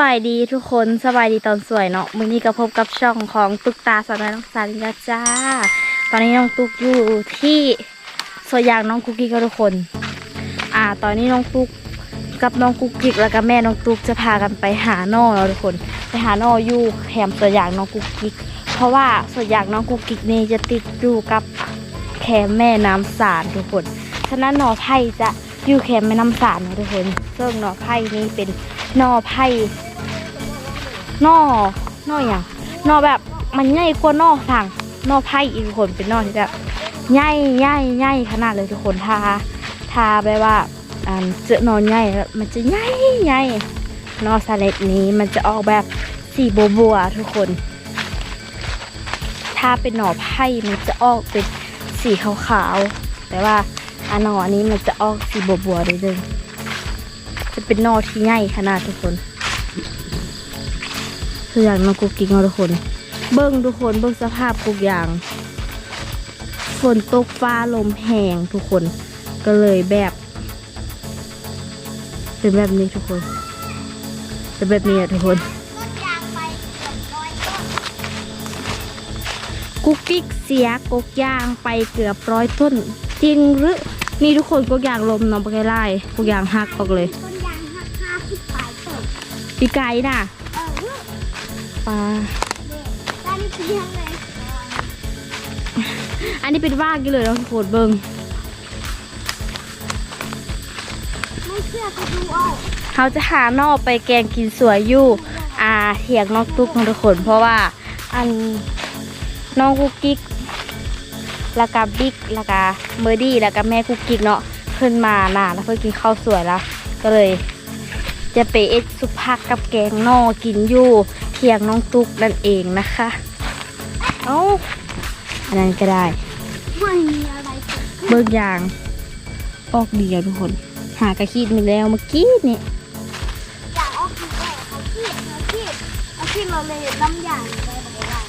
บายดีทุกคนสบายดีตอนสวยเนาะมือนี้ก็พบกับช่องของตุกตาสาวน้อยน้องสาลินดาจ้า ตอนนี้น้องตุกอยู่ที่สวนยางน้องกุ๊กกิ๊กทุกคน อ่า ตอนนี้น้องตุกกับน้องกุ๊กกิ๊กแล้วก็แม่น้องตุกจะพากันไปหาน่อเนาะทุกคน ไปหาน่ออยู่แคมสวนยางน้องกุ๊กกิ๊กเพราะว่าสวนยางน้องกุ๊กกิ๊กนี่จะติดอยู่กับแคมแม่น้ำสารทุกคนฉะนั้นหน่อไผ่จะอยู่แคมแม่น้ำสารนะทุกคนซึ่งหน่อไผ่นี้เป็นนอไผ่ นอนออย่างนอแบบมันใหญ่กว่านอสังนอไผ่อีกคนเป็นนอที่แบบใหญ่ใหญ่ใหญ่ขนาดเลยทุกคนทาทาแบบว่าอ่าเจอนอใหญ่แล้วมันจะใหญ่ใหญ่หน่อสเล็ดนี้มันจะออกแบบสีบัวบัวๆทุกคน ถ้าเป็นหน่อไผ่มันจะออกเป็นสีขาวๆ แต่ว่าอันหน่ออันนี้มันจะออกสีบัวบัวๆนิดนึงจะเป็นนอที่ใหญ่ขนาดทุกคน คืออย่างน้องกุ๊กกิ๊กเนาะทุกคน เบิ้งทุกคนเบิ้งสภาพทุกอย่าง ฝนตกฟ้าลมแห้งทุกคน ก็เลยแบบ เป็นแบบนี้ทุกคน เป็นแบบนี้อะทุกคน กุ๊กกิ๊กเสียกกยางไปเกือบร้อยต้น จริงหรือนี่ทุกคนกกยางลมเนาะปะไกไล่กกยางหักออกเลยต้นยางห้าห้าสิบปลายต้นปีไก่น่ะเออเด็ก ปลา ด้านนี้เพียงเลยอันนี้เป็นว่ากี่เลยเนาะทุกคนเบิงไม่เชื่อก็ดูเอาเขาจะหานอกไปแกงกินสวยอยู่ อ่าเถียงนอกตุ๊กของทุกคนเพราะว่าอันน้องกุ๊กกิ๊กแล้วก็บิ๊กแล้วก็เมอร์ดี้แล้วก็แม่กุ๊กกิ๊กเนาะเพิ่นมาน่ะแล้วเพิ่นกินข้าวสวยแล้ว ก็เลย จะไปเอ็ดสุพักกับแกงนอกินอยู่ เทียงน้องตุ๊กนั่นเองนะคะเอาอันนั้นก็ได้ไม่มีอะไรเบิกยางออกเดียวทุกคน หากระขีดมาแล้วเมื่อกี้นี่อยากออกคือว่าเขาขีดเขาขีดเขาขีดเราเลยน้ำยางได้ไหมล่ะ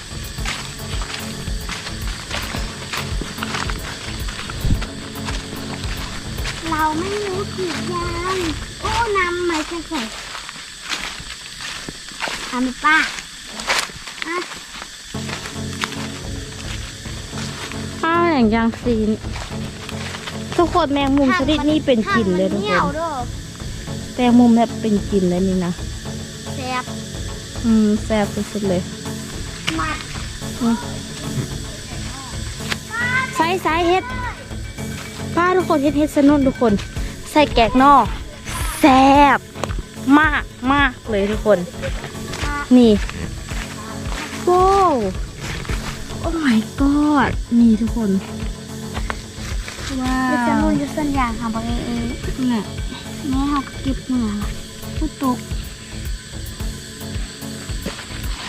เราไม่รู้ขีดยางโอ้นำม่ใช่ใส่ ทำป้าอะอ้าวอย่างยางซีนทุกคนแมงมุมชนิดนี้เป็นกลิ่นเลยทุกเหคนียวนเด้อแมงมุมแบบเป็นกลิ่นเลยนี่นะแซ่บอืมแซ่บสุดๆเลยมากใส่ใส่เฮ็ดป้าทุกคนเฮ็ดเฮ็ดสนุนทุกคน ใส่แกงนอกแซ่บมากมากเลยทุกคน นี่ว้าวโอ้ my god นี่ทุกคน ว้าจะจะวรู้จะสัญญาณค่ะบางเอเนี่ยแม่เขาเก็บเหนือผู้ตก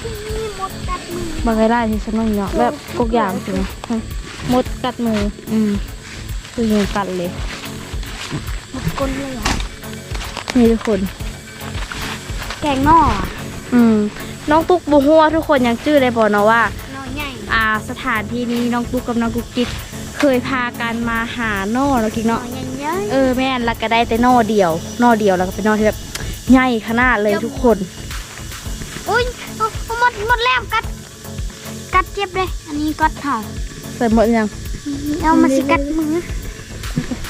นี่มดกัดมือบางไร่ที่ฉันต้องเนาะแบบกกอย่างสินะมดกัดมือ อืมคือยุงกัดเลยมดก้นเลยอะนี่ทุกคน แกงนอ อืมน้องตุ๊กบูฮัวาทุกคนยังชื่อได้บอกเนาะว่านอใหญ่อ่าสถานที่นี้น้องตุ๊กกับน้องกุ๊กกิ๊กเคยพากันมาหาโน่เนาะกิ๊กนอเนาะใหญ่เยอะเออแม่นแล้วก็ได้แต่โน่เดียวโน่เดียวแล้วก็เป็นโน่ที่แบบใหญ่ขนาดเลยทุกคน อุ้ยเอาเอามดมดแลมกัด กัดเจ็บเลย อันนี้กัดเถ่าใส่หมดยัง เอามาสิกัดมือ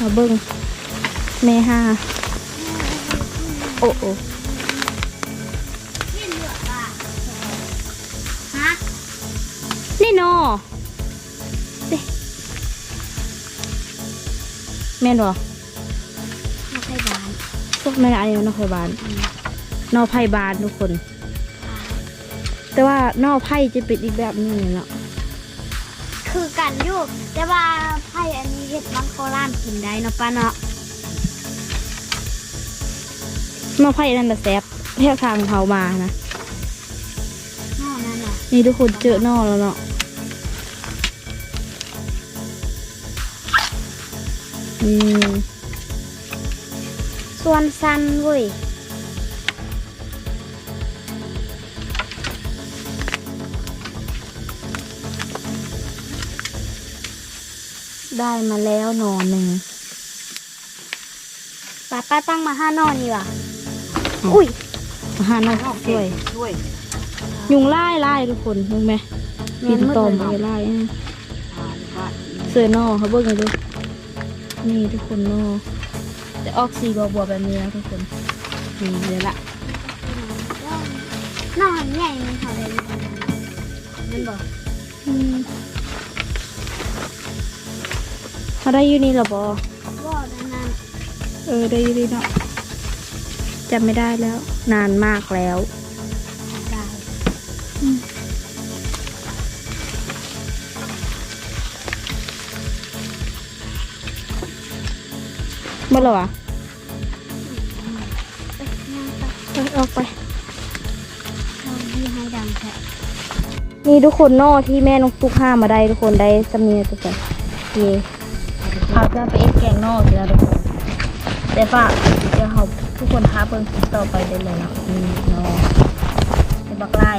มาเบิ้งแม่ห้าโอ้โอ้ แม่นบ่มาใส่บานพวกแม่อันนี้นอกไผ่บานนอกไผ่บานทุกคน แต่ว่านอกไผ่จะเป็นอีกแบบหนึงเนาะคือกันอยู่แต่ว่าไผ่อันนี้เห็ดมังโคล่านกินได้เนาะป้าเนาะนอกไผ่นั่นแหละแซ่บแถวทางเขามานะนอนั่นน่ะ นี่ทุกคนเจอนอกแล้วเนาะ อืมส่วนสันเว้ยได้มาแล้วหนอหนึ่งป้าป้าตั้งมาห้านอนนี่ว่ะอืมอุ้ยอาหารน่าสวยด้วย ยุงไล่ไล่ทุกคนเห็นไหมกินตอมไปไล่อ่าว่าเสือนอเขาเบิ่งกันดู นี่ทุกคนนอจะออกสีบัวบัวๆแบบนี้นะทุกคนนี่เดี๋ยวละนอนใหญ่มันเขาเลยมันบอกอืมเขาได้อยู่นี่เหรอบอว่าดังนั้นเออได้อยู่นี่เนาะจำไม่ได้แล้ว นานมากแล้ว เมื่อไหร่วะไปออกไปทำที่ให้ดังแท้นี่ทุกคนนอที่แม่นกตุ๊กห้ามาได้ทุกคนได้สำเนียงทุกคนเย่เขาจะไปเอ็กแกงนอกแล้วทุกคนแต่ฝากเดี๋ยวเขาทุกคนท้าเบิ่งคลิปต่อไปได้เลยนาะนี่นอเป็นบักไล่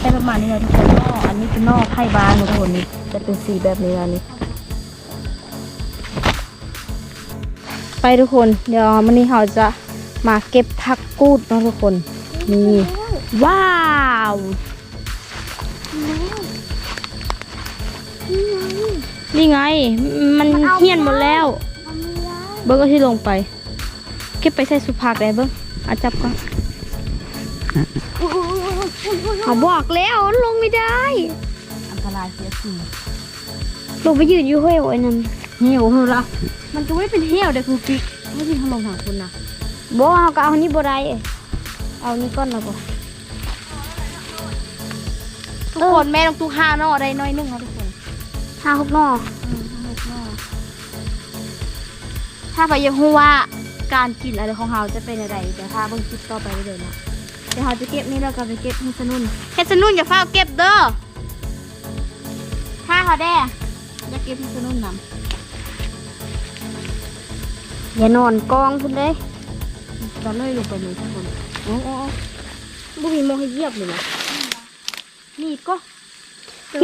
ได้ประมาณนี้นะทุกคนนออันนี้คือนอไผ่บานทุกคนนี่จะเป็นสีแบบนี้อันนี้ ไปทุกคน เดี๋ยววันนี้เราจะมาเก็บผักกูดเนาะทุกคน นี่ ว้าวนี่ไง มันเหี่ยนหมดแล้วทำไม่ได้เบิ้งก็ที่ลงไป เก็บไปใส่สุภาพได้เบิ้งอาจับก่อนเขาบอกแล้วลงไม่ได้ อันตรายเสียสิ่งลงไปยืนอยู่ห้วยโอ้ยนั่นเหี่ยวเหรอละ มันก็ไม่เป็นเหี้ยวเด็กครูกิ๊กไม่ใช่ขนมทางคุณนะบอกเอาก็เอานี่บ่ได้เอานี่ก้อนแล้วบ่ทุกคนแม่ต้องตุกห้าหนอได้น้อยหนึงค่ะทุกคนห้าหกนอถ้าไปยังรู้ว่าการกินอะไรของเราจะเป็นอะไรเดี๋ยวถ้าเบิ่งคลิปต่อไปเรื่อยๆเนาะเดี๋ยวเราจะเก็บนี่แล้วก็ไปเก็บเฮดสนุนเฮดสนุนอย่าเฝ้าเก็บเด้อถ้าเขาแด้จะเก็บเฮดสนุนนำ อย่านอนกองคุณเลยเราเลยลงไปเลยทุกคนโอ้โอ้บุมีโมให้เหยียบเลยนะนี่ก็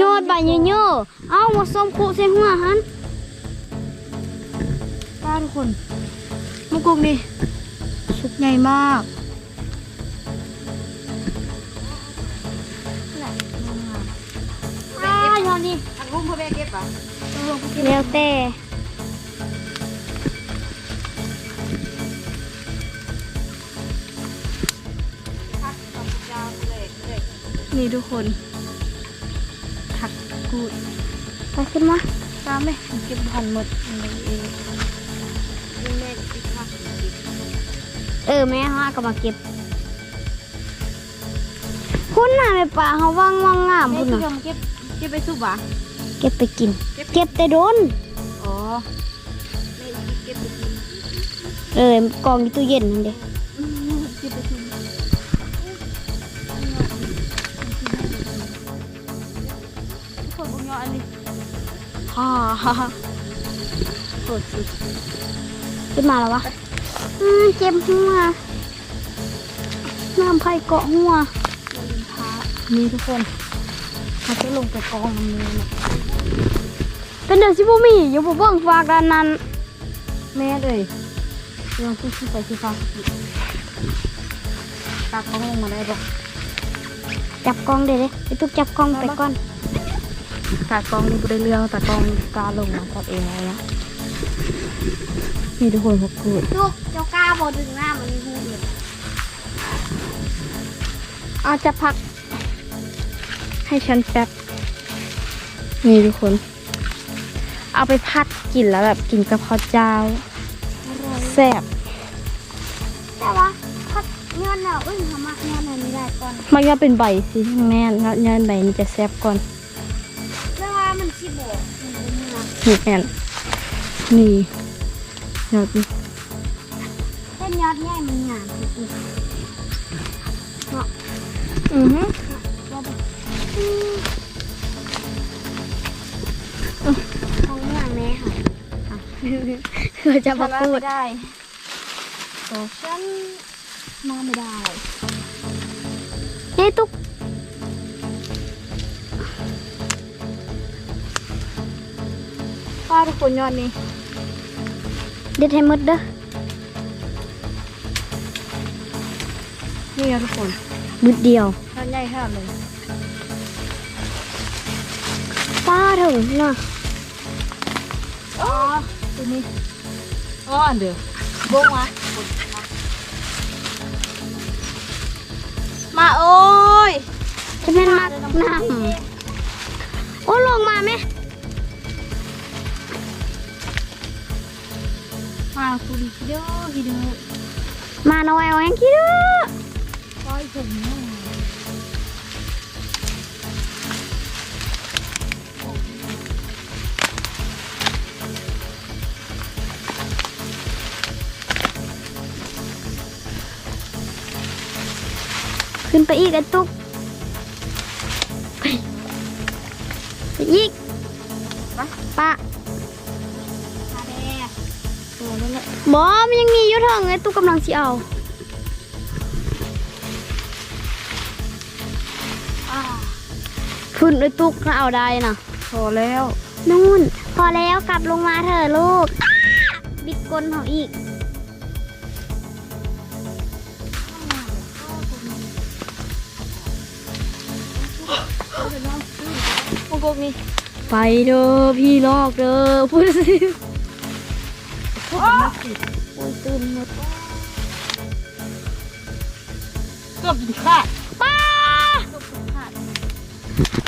ยอดใบเยอะๆเอามาส้มคุใส่หัวหันป้าทุกคนมุกกุกนี่ชุกใหญ่มากอ้ายอดนี่ทางรุ่มพ่อแม่เก็บป่ะแล้วแต่ นี่ทุกคนผักกูดไปขึ้นมาตามไหมเก็บพันหมดเลยเองนี่แม่จะติดพักอยู่ติดเออแม่เขาก็มาเก็บคุณน่ะแม่ป่าเขาว่างว่างงามแม่คุณที่น่ะกำลังเก็บเก็บไปสุบอะเก็บไปกิน เก็บแต่โดนอ๋อแม่เก็บไปกินเออกองอยู่ตู้เย็นนั่นเด้เก็บไปสุบทุกคน บุญยออันนี้ฮ่าฮ่าฮ่าสดสุดขึ้นมาแล้ววะอืมเจ็บหัวน้ำไผ่เกาะหัวนี่ทุกคนเขาจะลงไปกองน้ำมือนะเป็นเดือดชิบุมีอยู่บ่เบิ่งฝากด้านนั้น แม่เลยลองพูดขึ้นไปที่ฟ้าตากเขาลงมาได้ปะจับกล้องเด้เด้ไปตุกจับกล้องไปก่อน ตากล้องนี่ไม่ได้เรื่องตากล้องกล้าลงมาจับเองเลยนะนี่ทุกคนพบกูดตุกเจ้ากล้าบ่ดึงหน้ามันหูเลยอาจะพัก ให้ฉันแป๊บนี่ทุกคน เอาไปพัดกินแล้วแบบกินกับข้าวเจ้าแซ่บแต่ว่าพักเงินน่ะอุ้ยทำมาเงินน่ะไม่ได้ก่อนมันก็เป็นใบสิแม่แล้วย้อนใบนี้จะแซ่บก่อนแต่ว่ามั นสิบ่มันบ่มีนะนี่แม่นนี่ยอดนี่แต่ยอดใหญ่มันหยาบสุดอือฮึๆของเมืองแม่ค่ะเราจะมาพูดได้ฉันมาไม่ได้เฮ้ยตุก ป้าทุกคนยอดนี่เด็ดให้หมดเด้อนี่นะทุกคนมืดเดียวตอนใหญ่ขนาดเลยป้าถึงน่ะอ๋อตัวนี้อ๋ออันเดียวบงวะมาโอ้ยจะเป็นมักน้ำโอ้ลงมาไหม มาคุยคิดด้อคิดด้อมาหน่อยเอาแองคิดดูปล่อยขึ้นไปอีกไอ้ตุ๊ก บอมันยังมีอยู่เถิงไอ้ตุ๊กกำลังสิเอาอ่าขึ้นไอ้ตุ๊กถ้าเอาได้นะพอแล้ว นู่น พอแล้วกลับลงมาเถอะลูกอ้าบิดก้นเขาอีกโอ้โหนี่ไปเด้อพี่ลอกเด้อพูดสิ โอ้ยตื่นหมดเกือบถึงขาดป้าเกือบถึงขาด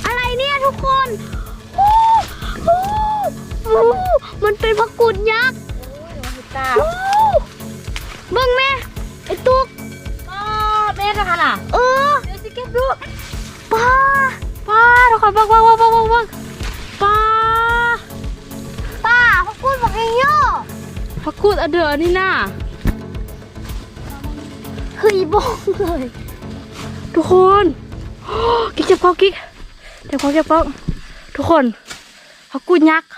อะไรเนี่ยทุกคนโอ้โหโอ้โหมันเป็นพักกุดยักษ์โอ้ยเดี๋ยวมันตาโอ้เบิ่งแม่ไอ้ตุ๊กป้าแม่กันน่ะเออเดี๋ยวสิเก็บดูป้าป้าทุกคนบักบักบักบักบักบักป้าป้าพักกุดบอกให้ย่อ พักกูดเอาเดือนี่น่ะเฮ้ยบองเลย ทุกคนกิ๊กจับเขากิ๊กเดี๋ยวเขาเก็บเขาทุกคนพักกูดยักษ์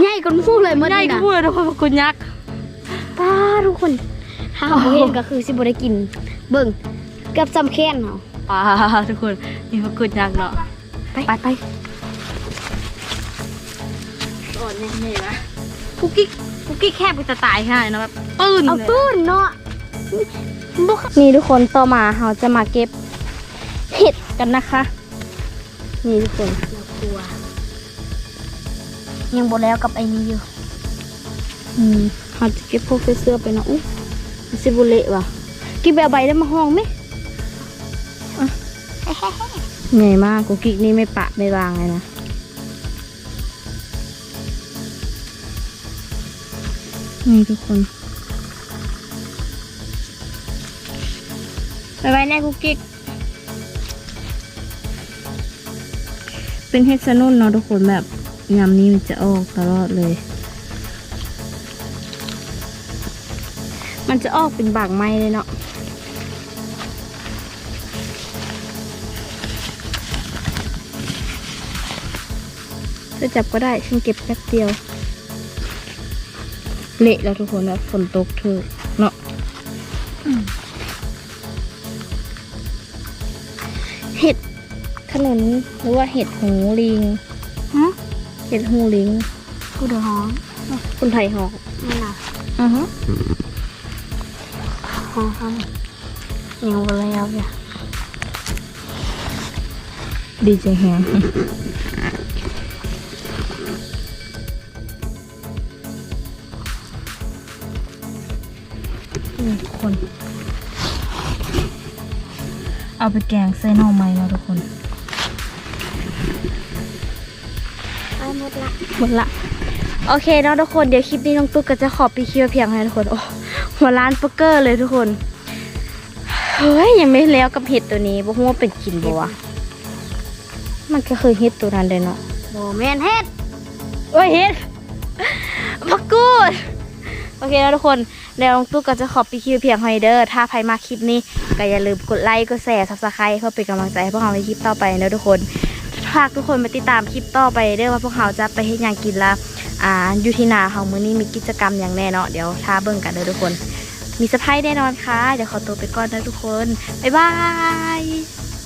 ใหญ่กันพูดเลยเมื่อใหญ่นี้ก็นะพูดเลยทุกคนพักกูดยักษ์ป้าทุกคนถ้าเขาเห็นก็คือสิบ่ได้กิน เบิ่งเกับจำแค้นเขาป้าทุกคนนี่พักกูดยักษ์เนาะไปไปไปอ่อนแน่ๆนะกุ๊กกิ๊ก กุ๊กกิ๊กแค่ไปจะตายแค่ไหนนะแบบปืนเอาเลยตื้นเนาะบ่นี่ทุกคนต่อมาเราจะมาเก็บเห็ดกันนะคะ นี่ทุกคนเรากลัว ยังบ่แล้วกับไอ้นี้อยู่ อืมเราจะเก็บพวกเสื้อๆไปเนาะอุ๊ยมันสิบุเละว่ะกินแบบใบได้มาห้องไหมอะใหญ่มากกุ๊กกิ๊กนี่ไม่ปะไม่วางเลยนะ นี่ทุกคนไปไว้ในกุ๊กกิ๊กเป็นเฮดสนุ่นเนาะทุกคนแบบยำนี้มันจะออกตลอดเลย มันจะออกเป็นบางไม้เลยเนาะจะจับก็ได้ฉันเก็บแป๊บเดียว เละแล้วทุกคนแล้วฝนตกเถอะเนาะเห็ดขนุนหรือว่าเห็ดหูลิงฮะเห็ดหูลิงกูเดือดร้อนคนไทยหอกนี่นะอือฮะหอมยังบ่แล้วอย่าดีใจแฮง นี่ทุกคน เอาไปแกงใส่หน่อไม้เนาะทุกคนไปหมดละหมดละ โอเคเนาะทุกคนเดี๋ยวคลิปนี้น้องตุ๊กก็จะขอปีคิวเพียงให้ทุกคน โอ้หัวร้านเบอร์เกอร์เลยทุกคน เฮ้ย ยังไม่แล้วกับเห็ดตัวนี้บ่ฮู้ว่าเป็นกินบ่วะมันก็คือเห็ดตัวนั้นเลยเนาะโบแมนเฮ็ดโอ้ยเฮ็ดพักกูด โอเคแล้วทุกคน เดี๋ยวน้องตุ๊กก็จะขอบปีคิวเพียงให้เด้อถ้าใครมาคลิปนี้ก็อย่าลืมกดไลค์กดแชร์ซับสไครต์เพื่อเป็นกำลังใจให้พวกเราในคลิปต่อไปนะทุกคนฝากทุกคนมาติดตามคลิปต่อไปเด้อว่าพวกเราจะไปเฮ็ดยังกินละอ่าอยู่ที่นาเขามื้อนี้มีกิจกรรมอย่างแน่เนาะเดี๋ยวท้าเบิ่งกันเด้อทุกคน มีเซอร์ไพร์แน่นอนค่ะ เดี๋ยวขอตัวไปก่อนนะทุกคน บ๊ายบาย